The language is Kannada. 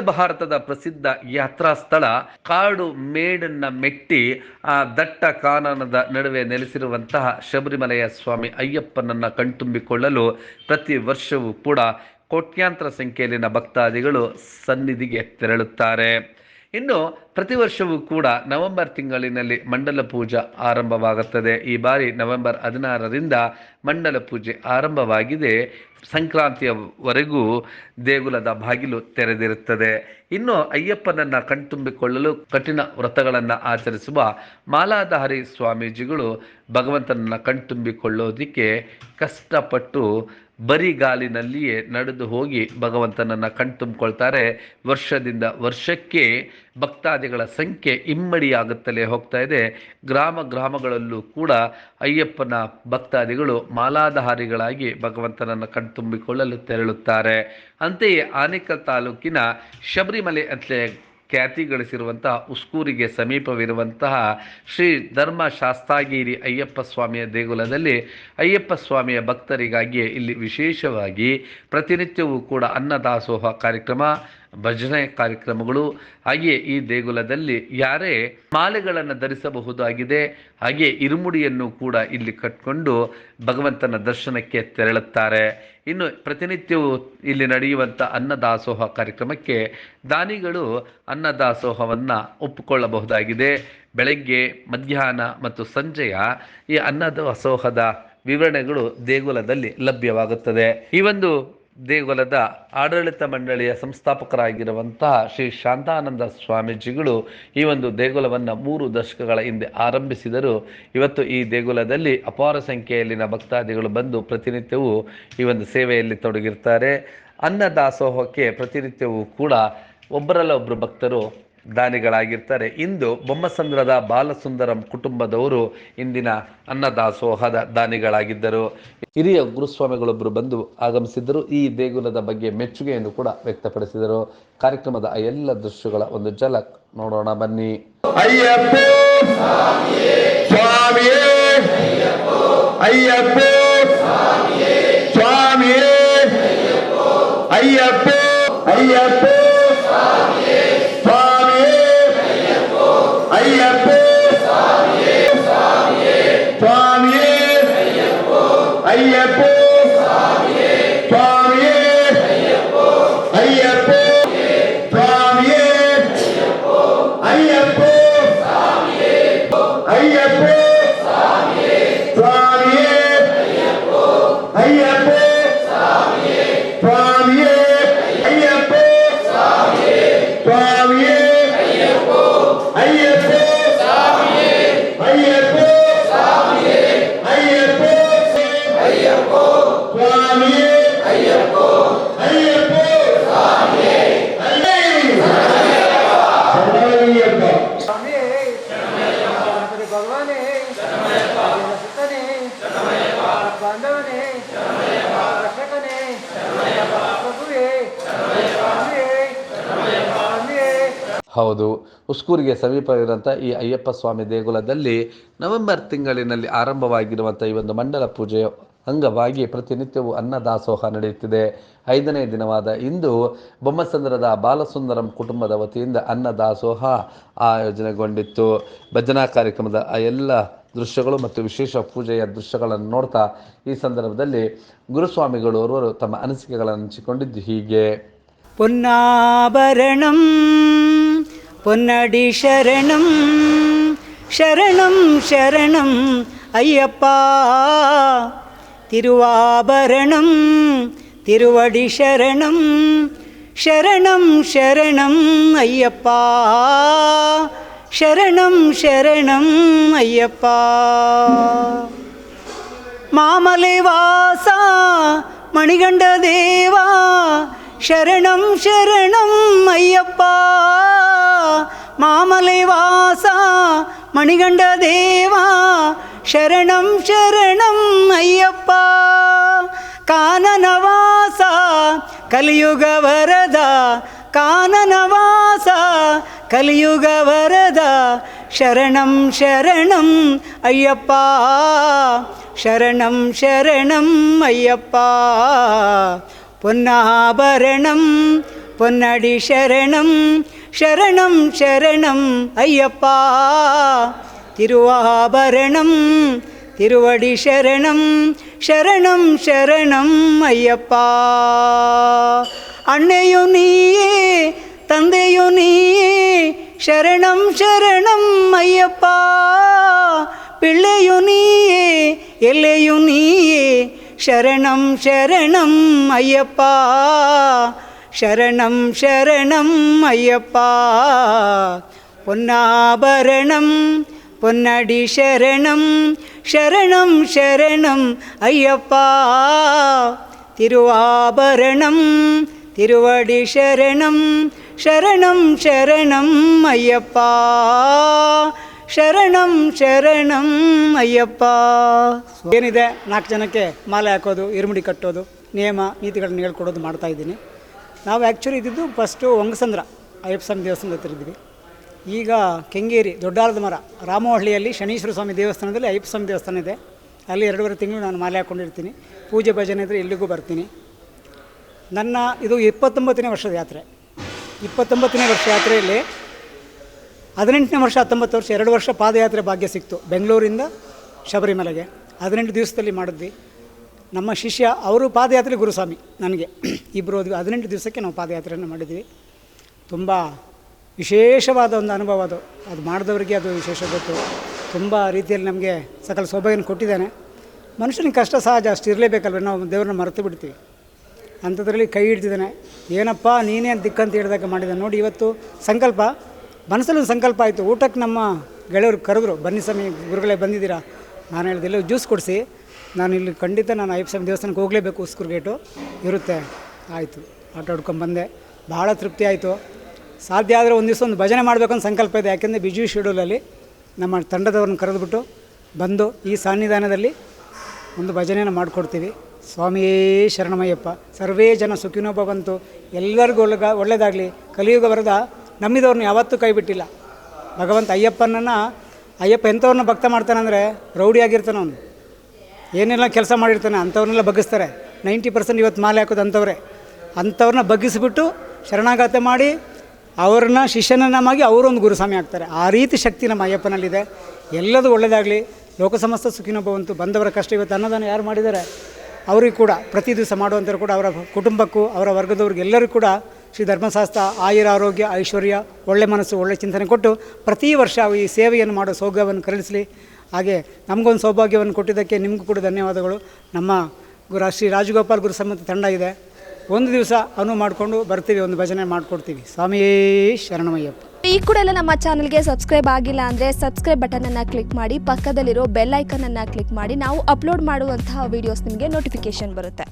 ಭಾರತದ ಪ್ರಸಿದ್ಧ ಯಾತ್ರಾ ಸ್ಥಳ ಕಾಡು ಮೇಡನ್ನ ಮೆಟ್ಟಿ ಆ ದಟ್ಟ ಕಾನನದ ನಡುವೆ ನೆಲೆಸಿರುವಂತಹ ಶಬರಿಮಲೆಯ ಸ್ವಾಮಿ ಅಯ್ಯಪ್ಪನನ್ನ ಕಣ್ತುಂಬಿಕೊಳ್ಳಲು ಪ್ರತಿ ವರ್ಷವೂ ಕೂಡ ಕೋಟ್ಯಾಂತರ ಸಂಖ್ಯೆಯಲ್ಲಿನ ಭಕ್ತಾದಿಗಳು ಸನ್ನಿಧಿಗೆ ತೆರಳುತ್ತಾರೆ. ಇನ್ನು ಪ್ರತಿ ವರ್ಷವೂ ಕೂಡ ನವೆಂಬರ್ ತಿಂಗಳಿನಲ್ಲಿ ಮಂಡಲ ಪೂಜಾ ಆರಂಭವಾಗುತ್ತದೆ. ಈ ಬಾರಿ ನವೆಂಬರ್ ಹದಿನಾರರಿಂದ ಮಂಡಲ ಪೂಜೆ ಆರಂಭವಾಗಿದೆ. ಸಂಕ್ರಾಂತಿಯವರೆಗೂ ದೇಗುಲದ ಬಾಗಿಲು ತೆರೆದಿರುತ್ತದೆ. ಇನ್ನು ಅಯ್ಯಪ್ಪನನ್ನ ಕಣ್ತುಂಬಿಕೊಳ್ಳಲು ಕಠಿಣ ವ್ರತಗಳನ್ನು ಆಚರಿಸುವ ಮಾಲಾಧಾರಿ ಸ್ವಾಮೀಜಿಗಳು ಭಗವಂತನನ್ನ ಕಣ್ತುಂಬಿಕೊಳ್ಳೋದಿಕ್ಕೆ ಕಷ್ಟಪಟ್ಟು ಬರಿಗಾಲಿನಲ್ಲಿಯೇ ನಡೆದು ಹೋಗಿ ಭಗವಂತನನ್ನು ಕಣ್ತುಂಬಿಕೊಳ್ತಾರೆ. ವರ್ಷದಿಂದ ವರ್ಷಕ್ಕೆ ಭಕ್ತಾದಿಗಳ ಸಂಖ್ಯೆ ಇಮ್ಮಡಿಯಾಗುತ್ತಲೇ ಹೋಗ್ತಾ ಇದೆ. ಗ್ರಾಮ ಗ್ರಾಮಗಳಲ್ಲೂ ಕೂಡ ಅಯ್ಯಪ್ಪನ ಭಕ್ತಾದಿಗಳು ಮಾಲಾಧಾರಿಗಳಾಗಿ ಭಗವಂತನನ್ನು ಕಣ್ತುಂಬಿಕೊಳ್ಳಲು ತೆರಳುತ್ತಾರೆ. ಅಂತೆಯೇ ಆನೇಕಲ್ ತಾಲೂಕಿನ ಶಬರಿಮಲೆ ಅಂತಲೇ ಖ್ಯಾತಿ ಗಳಿಸಿರುವಂತಹ ಉಸ್ಕೂರಿಗೆ ಸಮೀಪವಿರುವಂತಹ ಶ್ರೀ ಧರ್ಮ ಶಾಸ್ತಾಗಿರಿ ಅಯ್ಯಪ್ಪ ಸ್ವಾಮಿಯ ದೇಗುಲದಲ್ಲಿ ಅಯ್ಯಪ್ಪ ಸ್ವಾಮಿಯ ಭಕ್ತರಿಗಾಗಿ ಇಲ್ಲಿ ವಿಶೇಷವಾಗಿ ಪ್ರತಿನಿತ್ಯವೂ ಕೂಡ ಅನ್ನದಾಸೋಹ ಕಾರ್ಯಕ್ರಮ ಭಜನೆ ಕಾರ್ಯಕ್ರಮಗಳು. ಹಾಗೆಯೇ ಈ ದೇಗುಲದಲ್ಲಿ ಯಾರೇ ಮಾಲೆಗಳನ್ನು ಧರಿಸಬಹುದಾಗಿದೆ ಹಾಗೆ ಇರುಮುಡಿಯನ್ನು ಕೂಡ ಇಲ್ಲಿ ಕಟ್ಕೊಂಡು ಭಗವಂತನ ದರ್ಶನಕ್ಕೆ ತೆರಳುತ್ತಾರೆ. ಇನ್ನು ಪ್ರತಿನಿತ್ಯವೂ ಇಲ್ಲಿ ನಡೆಯುವಂಥ ಅನ್ನದಾಸೋಹ ಕಾರ್ಯಕ್ರಮಕ್ಕೆ ದಾನಿಗಳು ಅನ್ನದಾಸೋಹವನ್ನು ಒಪ್ಪಿಕೊಳ್ಳಬಹುದಾಗಿದೆ. ಬೆಳಗ್ಗೆ, ಮಧ್ಯಾಹ್ನ ಮತ್ತು ಸಂಜೆಯ ಈ ಅನ್ನದಾಸೋಹದ ವಿವರಣೆಗಳು ದೇಗುಲದಲ್ಲಿ ಲಭ್ಯವಾಗುತ್ತದೆ. ಈ ಒಂದು ದೇಗುಲದ ಆಡಳಿತ ಮಂಡಳಿಯ ಸಂಸ್ಥಾಪಕರಾಗಿರುವಂತಹ ಶ್ರೀ ಶಾಂತಾನಂದ ಸ್ವಾಮೀಜಿಗಳು ಈ ಒಂದು ದೇಗುಲವನ್ನು ಮೂರು ದಶಕಗಳ ಹಿಂದೆ ಆರಂಭಿಸಿದರು. ಇವತ್ತು ಈ ದೇಗುಲದಲ್ಲಿ ಅಪಾರ ಸಂಖ್ಯೆಯಲ್ಲಿನ ಭಕ್ತಾದಿಗಳು ಬಂದು ಪ್ರತಿನಿತ್ಯವೂ ಈ ಒಂದು ಸೇವೆಯಲ್ಲಿ ತೊಡಗಿರ್ತಾರೆ. ಅನ್ನದಾಸೋಹಕ್ಕೆ ಪ್ರತಿನಿತ್ಯವೂ ಕೂಡ ಒಬ್ಬರಲ್ಲ ಒಬ್ಬರು ಭಕ್ತರು ದಾನಿಗಳಾಗಿರ್ತಾರೆ. ಇಂದು ಬೊಮ್ಮಸಂದ್ರದ ಬಾಲಸುಂದರಂ ಕುಟುಂಬದವರು ಇಂದಿನ ಅನ್ನದಾಸೋಹದ ದಾನಿಗಳಾಗಿದ್ದರು. ಹಿರಿಯ ಗುರುಸ್ವಾಮಿಗಳೊಬ್ಬರು ಬಂದು ಆಗಮಿಸಿದ್ದರು. ಈ ದೇಗುಲದ ಬಗ್ಗೆ ಮೆಚ್ಚುಗೆಯನ್ನು ಕೂಡ ವ್ಯಕ್ತಪಡಿಸಿದರು. ಕಾರ್ಯಕ್ರಮದ ಎಲ್ಲ ದೃಶ್ಯಗಳ ಒಂದು ಝಲಕ್ ನೋಡೋಣ ಬನ್ನಿ. ಅಯ್ಯಪ್ಪ! ಅಯ್ಯಪ್ಪ! ಅಯ್ಯಪ್ಪ! ಅಯ್ಯಪ್ಪ ಹೌದು. ಉಸ್ಕೂರಿಗೆ ಸಮೀಪವಿರುವಂಥ ಈ ಅಯ್ಯಪ್ಪ ಸ್ವಾಮಿ ದೇಗುಲದಲ್ಲಿ ನವೆಂಬರ್ ತಿಂಗಳಿನಲ್ಲಿ ಆರಂಭವಾಗಿರುವಂಥ ಈ ಒಂದು ಮಂಡಲ ಪೂಜೆಯ ಅಂಗವಾಗಿ ಪ್ರತಿನಿತ್ಯವೂ ಅನ್ನದಾಸೋಹ ನಡೆಯುತ್ತಿದೆ. ಐದನೇ ದಿನವಾದ ಇಂದು ಬೊಮ್ಮಸಂದ್ರದ ಬಾಲಸುಂದರಂ ಕುಟುಂಬದ ವತಿಯಿಂದ ಅನ್ನದಾಸೋಹ ಆಯೋಜನೆಗೊಂಡಿತ್ತು. ಭಜನಾ ಕಾರ್ಯಕ್ರಮದ ಆ ಎಲ್ಲ ದೃಶ್ಯಗಳು ಮತ್ತು ವಿಶೇಷ ಪೂಜೆಯ ದೃಶ್ಯಗಳನ್ನು ನೋಡ್ತಾ ಈ ಸಂದರ್ಭದಲ್ಲಿ ಗುರುಸ್ವಾಮಿಗಳು ಅವರು ತಮ್ಮ ಅನಿಸಿಕೆಗಳನ್ನು ಹಂಚಿಕೊಂಡಿದ್ದು ಹೀಗೆ. ಪುನ್ನಾಭರಣಂ பொன்னடி சரணம் சரணம் சரணம் ஐயப்பா. திருவாபரணம் திருவடி சரணம் சரணம் சரணம் ஐயப்பா. சரணம் சரணம் ஐயப்பா. மாமலை வாசா மணிகண்ட தேவா. சரணம் சரணம் ஐயப்பா. மாமலை வாசா மணிகண்ட தேவா சரணம் சரணம் ஐயப்பா. கானனவாசா கலியுக வரதா கானனவாசா கலியுக வரதா சரணம் சரணம் ஐயப்பா. சரணம் சரணம் ஐயப்பா. பொன்னாபரணம் பொன்னடி சரணம் शरणं शरणम् अय्यप्पा तिरुवाभरणं तिरुवडि शरणं शरणं शरणम् अय्यप्पा அன்னையோ நீயே தந்தையோ நீயே சரணம் சரணம் ஐயப்பா. பிள்ளையோ நீயே எல்லையோ நீயே சரணம் சரணம் ஐயப்பா. சரணம் சரணம் ஐயப்பா பொன்னாபரணம் பொன்னடி சரணம் சரணம் சரணம் ஐயப்பா திருவாபரணம் திருவடி சரணம் ಶರಣಂ ಶರಣಂ ಅಯ್ಯಪ್ಪ ಶರಣಂ ಶರಣಂ ಅಯ್ಯಪ್ಪ ಏನಿದೆ ನಾಲ್ಕು ಜನಕ್ಕೆ ಮಾಲೆ ಹಾಕೋದು ಇರುಮುಡಿ ಕಟ್ಟೋದು ನಿಯಮ ನೀತಿಗಳನ್ನ ಹೇಳ್ಕೊಡೋದು ಮಾಡ್ತಾ ಇದ್ದೀನಿ ನಾವು ಆ್ಯಕ್ಚುಲಿ ಇದ್ದಿದ್ದು ಫಸ್ಟು ಹೊಂಗಸಂದ್ರ ಅಯ್ಯಪ್ಪ ಸ್ವಾಮಿ ದೇವಸ್ಥಾನದ ಹತ್ರ ಇದ್ವಿ ಈಗ ಕೆಂಗೇರಿ ದೊಡ್ಡಾರದ ಮರ ರಾಮವಹಳ್ಳಿಯಲ್ಲಿ ಶನೀಶ್ವರ ಸ್ವಾಮಿ ದೇವಸ್ಥಾನದಲ್ಲಿ ಅಯ್ಯಪ್ಪ ಸ್ವಾಮಿ ದೇವಸ್ಥಾನ ಇದೆ. ಅಲ್ಲಿ ಎರಡೂವರೆ ತಿಂಗಳು ನಾನು ಮಾಲೆ ಹಾಕ್ಕೊಂಡಿರ್ತೀನಿ ಪೂಜೆ ಭಜನೆ ಇದ್ದರೆ ಎಲ್ಲಿಗೂ ಬರ್ತೀನಿ. ನನ್ನ ಇದು ಇಪ್ಪತ್ತೊಂಬತ್ತನೇ ವರ್ಷದ ಯಾತ್ರೆ. ಇಪ್ಪತ್ತೊಂಬತ್ತನೇ ವರ್ಷ ಯಾತ್ರೆಯಲ್ಲಿ ಹದಿನೆಂಟನೇ ವರ್ಷ, ಹತ್ತೊಂಬತ್ತು ವರ್ಷ, ಎರಡು ವರ್ಷ ಪಾದಯಾತ್ರೆ ಭಾಗ್ಯ ಸಿಕ್ತು. ಬೆಂಗಳೂರಿಂದ ಶಬರಿಮಲೆಗೆ. ಹದಿನೆಂಟು ದಿವಸದಲ್ಲಿ ಮಾಡಿದ್ವಿ. ನಮ್ಮ ಶಿಷ್ಯ, ಅವರು ಪಾದಯಾತ್ರೆ ಗುರುಸ್ವಾಮಿ, ನನಗೆ. ಇಬ್ಬರು ಹದಿನೆಂಟು ದಿವಸಕ್ಕೆ ನಾವು ಪಾದಯಾತ್ರೆಯನ್ನು ಮಾಡಿದ್ವಿ. ತುಂಬ ವಿಶೇಷವಾದ ಒಂದು ಅನುಭವ ಅದು. ಅದು ಮಾಡಿದವರಿಗೆ ಅದು ವಿಶೇಷ ಗೊತ್ತು. ತುಂಬ ರೀತಿಯಲ್ಲಿ ನಮಗೆ ಸಕಲ ಸೌಭಾಗ್ಯನ ಕೊಟ್ಟಿದ್ದಾನೆ. ಮನುಷ್ಯನಿಗೆ ಕಷ್ಟ ಸಹಜ, ಅಷ್ಟು ಇರಲೇಬೇಕಲ್ವ? ನಾವು ದೇವ್ರನ್ನ ಮರೆತು ಬಿಡ್ತೀವಿ. ಅಂಥದ್ರಲ್ಲಿ ಕೈ ಹಿಡ್ತಿದ್ದಾನೆ ಏನಪ್ಪ, ನೀನೇ ಅಂತ ದಿಕ್ಕಂತ ಹೇಳಿದಾಗ ಮಾಡಿದ. ನೋಡಿ, ಇವತ್ತು ಸಂಕಲ್ಪ. ಮನಸ್ಸಲ್ಲಿ ಒಂದು ಸಂಕಲ್ಪ ಆಯಿತು. ಊಟಕ್ಕೆ ನಮ್ಮ ಗೆಳೆಯರು ಕರೆದ್ರು, ಬನ್ನಿ ಸ್ವಾಮಿ, ಗುರುಗಳೇ ಬಂದಿದ್ದೀರಾ? ನಾನು ಹೇಳಿದೆ ಎಲ್ಲೋ ಜ್ಯೂಸ್ ಕೊಡಿಸಿ. ನಾನು ಇಲ್ಲಿ ಖಂಡಿತ ನಾನು ಅಯ್ಯಪ್ಪ ಸ್ವಾಮಿ ದೇವಸ್ಥಾನಕ್ಕೆ ಹೋಗಲೇಬೇಕು ಉಸ್ಕೂರು ಗೇಟು. ಇರುತ್ತೆ. ಆಯಿತು. ಆಟ ಆಡ್ಕೊಂಡು ಬಂದೆ. ಭಾಳ ತೃಪ್ತಿ ಆಯಿತು. ಸಾಧ್ಯ ಆದರೆ ಒಂದು ದಿವಸ ಒಂದು ಭಜನೆ ಮಾಡಬೇಕಂತ ಸಂಕಲ್ಪ ಇದೆ. ಯಾಕೆಂದರೆ ಬಿಜು ಶೆಡ್ಯೂಲಲ್ಲಿ ನಮ್ಮ ತಂಡದವ್ರನ್ನ ಕರೆದುಬಿಟ್ಟು ಬಂದು ಈ ಸಾನ್ನಿಧಾನದಲ್ಲಿ ಒಂದು ಭಜನೆಯನ್ನು ಮಾಡಿಕೊಡ್ತೀವಿ. ಸ್ವಾಮಿಯೇ ಶರಣಮಯ್ಯಪ್ಪ. ಸರ್ವೇ ಜನ ಸುಖಿನೋ ಭವಂತು. ಎಲ್ಲರಿಗೂ ಒಳ್ಳೆಗ ಒಳ್ಳೆಯದಾಗಲಿ ಕಲಿಯುಗ ಬರದ ನಂಬಿದವ್ರನ್ನ ಯಾವತ್ತೂ ಕೈ ಬಿಟ್ಟಿಲ್ಲ ಭಗವಂತ ಅಯ್ಯಪ್ಪನನ್ನು, ಅಯ್ಯಪ್ಪ ಎಂಥವ್ರನ್ನ ಭಕ್ತ ಮಾಡ್ತಾನಂದರೆ ರೌಡಿಯಾಗಿರ್ತಾನೆ ಅವನು. ಏನೆಲ್ಲ ಕೆಲಸ ಮಾಡಿರ್ತಾನೆ ಅಂಥವ್ರನ್ನೆಲ್ಲ ಬಗ್ಗಿಸ್ತಾರೆ. ನೈಂಟಿ ಪರ್ಸೆಂಟ್ ಇವತ್ತು ಮಾಲೆ ಹಾಕೋದು ಅಂಥವ್ರೆ. ಅಂಥವ್ರನ್ನ ಬಗ್ಗಿಸಿಬಿಟ್ಟು ಶರಣಾಗತ ಮಾಡಿ ಅವ್ರನ್ನ ಶಿಷ್ಯನನ್ನಾಗಿ ಅವರೊಂದು ಗುರುಸ್ವಾಮಿ ಆಗ್ತಾರೆ. ಆ ರೀತಿ ಶಕ್ತಿ ನಮ್ಮ ಅಯ್ಯಪ್ಪನಲ್ಲಿದೆ. ಎಲ್ಲದೂ ಒಳ್ಳೆಯದಾಗಲಿ ಲೋಕಸಮಸ್ತ ಸಮಸ್ತ ಸುಖಿನೋ ಭವಂತು ಬಂದವರ ಕಷ್ಟ ಇವತ್ತು ಅನ್ನದಾನ ಯಾರು ಮಾಡಿದ್ದಾರೆ? ಅವರಿಗೂ ಕೂಡ, ಪ್ರತಿ ದಿವಸ ಮಾಡುವಂಥವ್ರು ಕೂಡ ಅವರ ಕುಟುಂಬಕ್ಕೂ, ಅವರ ವರ್ಗದವ್ರಿಗೆ ಎಲ್ಲರೂ ಕೂಡ ಶ್ರೀ ಧರ್ಮಶಾಸ್ತ್ರ, ಆಯುರ ಆರೋಗ್ಯ, ಐಶ್ವರ್ಯ, ಒಳ್ಳೆ ಮನಸ್ಸು, ಒಳ್ಳೆ ಚಿಂತನೆ ಕೊಟ್ಟು ಪ್ರತಿ ವರ್ಷ ಈ ಸೇವೆಯನ್ನು ಮಾಡೋ ಸೌಗವನ್ನು ಕರುಣಿಸಲಿ. ಹಾಗೆ ನಮಗೊಂದು ಸೌಭಾಗ್ಯವನ್ನು ಕೊಟ್ಟಿದ್ದಕ್ಕೆ ನಿಮಗೂ ಕೂಡ ಧನ್ಯವಾದಗಳು. ನಮ್ಮ ಗುರು ಶ್ರೀ ರಾಜಗೋಪಾಲ್ ಗುರು ಸಮ್ಮತ ತಂಡ ಇದೆ. ಒಂದು ದಿವಸ ಅನು ಮಾಡಿಕೊಂಡು ಬರ್ತೀವಿ, ಒಂದು ಭಜನೆ ಮಾಡಿಕೊಡ್ತೀವಿ. ಸ್ವಾಮಿಯೇ ಶರಣಮಯ್ಯಪ್ಪ. ಈ ಕೂಡ ಎಲ್ಲ ನಮ್ಮ ಚಾನಲ್ಗೆ ಸಬ್ಸ್ಕ್ರೈಬ್ ಆಗಿಲ್ಲ ಅಂದರೆ ಸಬ್ಸ್ಕ್ರೈಬ್ ಬಟನನ್ನು ಕ್ಲಿಕ್ ಮಾಡಿ, ಪಕ್ಕದಲ್ಲಿರೋ ಬೆಲ್ ಐಕನನ್ನು ಕ್ಲಿಕ್ ಮಾಡಿ, ನಾವು ಅಪ್ಲೋಡ್ ಮಾಡುವಂತಹ ವೀಡಿಯೋಸ್ ನಿಮಗೆ ನೋಟಿಫಿಕೇಶನ್ ಬರುತ್ತೆ.